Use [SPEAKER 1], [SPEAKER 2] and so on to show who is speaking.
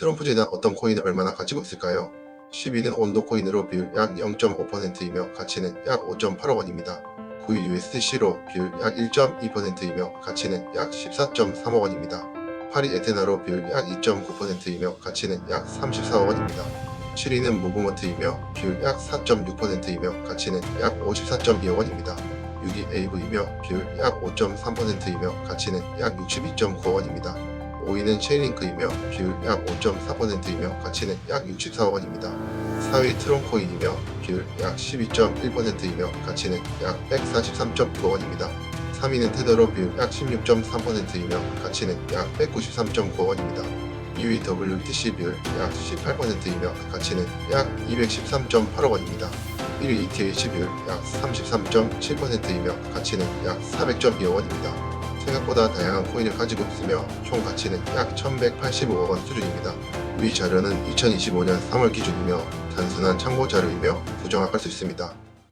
[SPEAKER 1] 트럼프 재단 어떤 코인을 얼마나 가지고 있을까요? 10위는 온도 코인으로 비율 약 0.5%이며 가치는 약 5.8억 원입니다. 9위 USDC로 비율 약 1.2%이며 가치는 약 14.3억 원입니다. 8위 에테나로 비율 약 2.9%이며 가치는 약 34억 원입니다. 7위는 무브먼트이며 비율 약 4.6%이며 가치는 약 54.2억 원입니다. 6위 AV이며 비율 약 5.3%이며 가치는 약 62.9억 원입니다. 5위는 체인링크이며 비율 약 5.4%이며 가치는 약 64억 원입니다. 4위 트론코인이며 비율 약 12.1%이며 가치는 약 143.9억 원입니다. 3위는 테더로 비율 약 16.3%이며 가치는 약 193.9억 원입니다. 2위 WTC 비율 약 18%이며 가치는 약 213.8억 원입니다. 1위 ETH 비율 약 33.7%이며 가치는 약 400.2억 원입니다. 생각보다 다양한 코인을 가지고 있으며 총 가치는 약 1185억 원 수준입니다. 위 자료는 2025년 3월 기준이며 단순한 참고 자료이며 부정확할 수 있습니다.